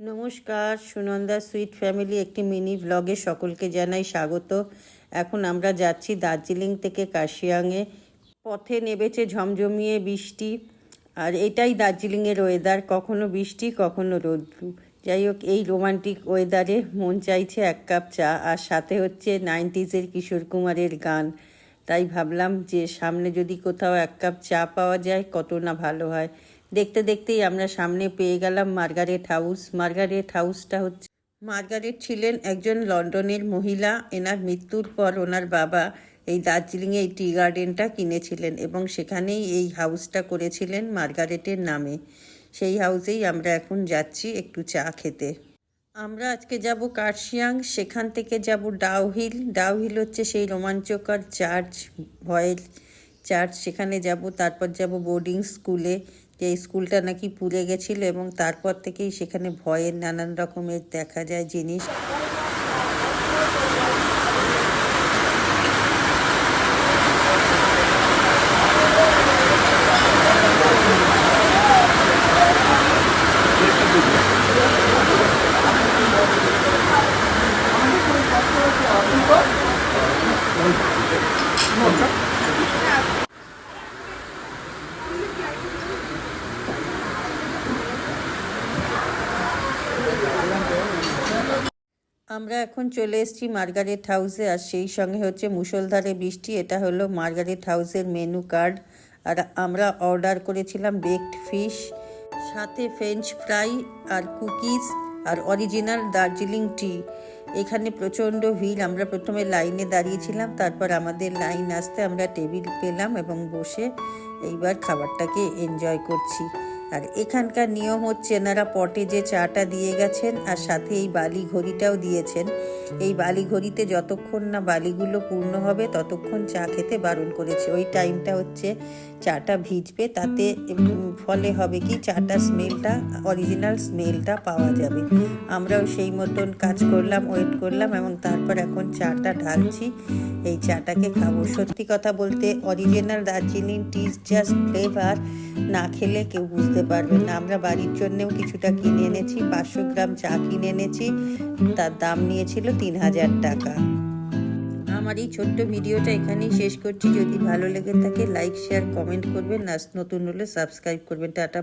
নমস্কার, Sunanda sweet family একটি mini ভ্লগে সকলকে জানাই স্বাগত। এখন আমরা যাচ্ছি দার্জিলিং থেকে কাশিয়াংয়ে। পথে নেবেছে ঝমঝমিয়ে বৃষ্টি। আর এটাই দার্জিলিংয়ের ওয়েদার কখনো বৃষ্টি, কখনো রোদ্রু। যাই হোক, এই রোমান্টিক ওয়েদারে মন চাইছে এক কাপ চা। আর সাথে হচ্ছে নাইনটিজের কিশোর কুমারের গান। তাই ভাবলাম যে সামনে যদি কোথাও এক কাপ চা পাওয়া যায়, কত না ভালো হয়। দেখতে দেখতেই আমরা সামনে পেয়ে গেলাম মার্গারেট হাউস। মার্গারেট হাউসটা হচ্ছে মার্গারেট ছিলেন একজন লন্ডনের মহিলা। এনার মৃত্যুর পর ওনার বাবা এই দার্জিলিংয়ে এই টি গার্ডেনটা কিনেছিলেন এবং সেখানেই এই হাউসটা করেছিলেন মার্গারেটের নামে। সেই হাউসেই আমরা এখন যাচ্ছি একটু চা খেতে। আমরা আজকে যাব কার্শিয়াং, সেখান থেকে যাব ডাউহিল ডাউহিল হচ্ছে সেই রোমাঞ্চকর চার্চ ভয়েল চার্চ। সেখানে যাব, তারপর যাব বোর্ডিং স্কুলে। যে স্কুলটা নাকি পুড়ে গেছিল এবং তারপর থেকেই সেখানে ভয়ের নানান রকমের দেখা যায় জিনিস। আমরা এখন চলে এসেছি মার্গারেট হাউসে, আর সেই সঙ্গে হচ্ছে মুষলধারে বৃষ্টি, এটা হলো মার্গারেট হাউসের মেনু কার্ড আর আমরা অর্ডার করেছিলাম বেকড ফিশ সাথে ফ্রেঞ্চ ফ্রাই আর কুকিজ আর অরিজিনাল দার্জিলিং টি এখানে প্রচণ্ড ভিড়, আমরা প্রথমে লাইনে দাঁড়িয়েছিলাম, তারপর আমাদের লাইন আসতে আমরা টেবিল পেলাম এবং বসে এইবার খাবারটাকে এনজয় করছি। আর এখানকার নিয়ম হচ্ছে এনারা পটে যে চাটা দিয়ে গেছেন আর সাথে এই বালি ঘড়িটাও দিয়েছেন। এই বালি ঘড়িতে যতক্ষণ না বালিগুলো পূর্ণ হবে ততক্ষণ চা খেতে বারণ করেছে। ওই টাইমটা হচ্ছে চাটা ভিজবে, তাতে ফলে হবে কি চাটা স্মেলটা, অরিজিনাল স্মেলটা পাওয়া যাবে। আমরাও সেই মতন কাজ করলাম, ওয়েট করলাম এবং তারপর এখন চাটা ঢালছি। এই চাটাকে খাব। সত্যি কথা বলতে original Darjeeling teas just flavour না খেলে কেউ বুঝতে পারবে না। আমরা বাড়ির জন্যেও কিছুটা কিনে এনেছি, পাঁচশো গ্রাম চা কিনে এনেছি। তার দাম নিয়েছিল তিন হাজার টাকা। আমার এই ছোট্ট ভিডিওটা এখানেই শেষ করছি। যদি ভালো লেগে থাকে, লাইক, শেয়ার, কমেন্ট করবেন। নতুন হলে সাবস্ক্রাইব করবেন। টাটা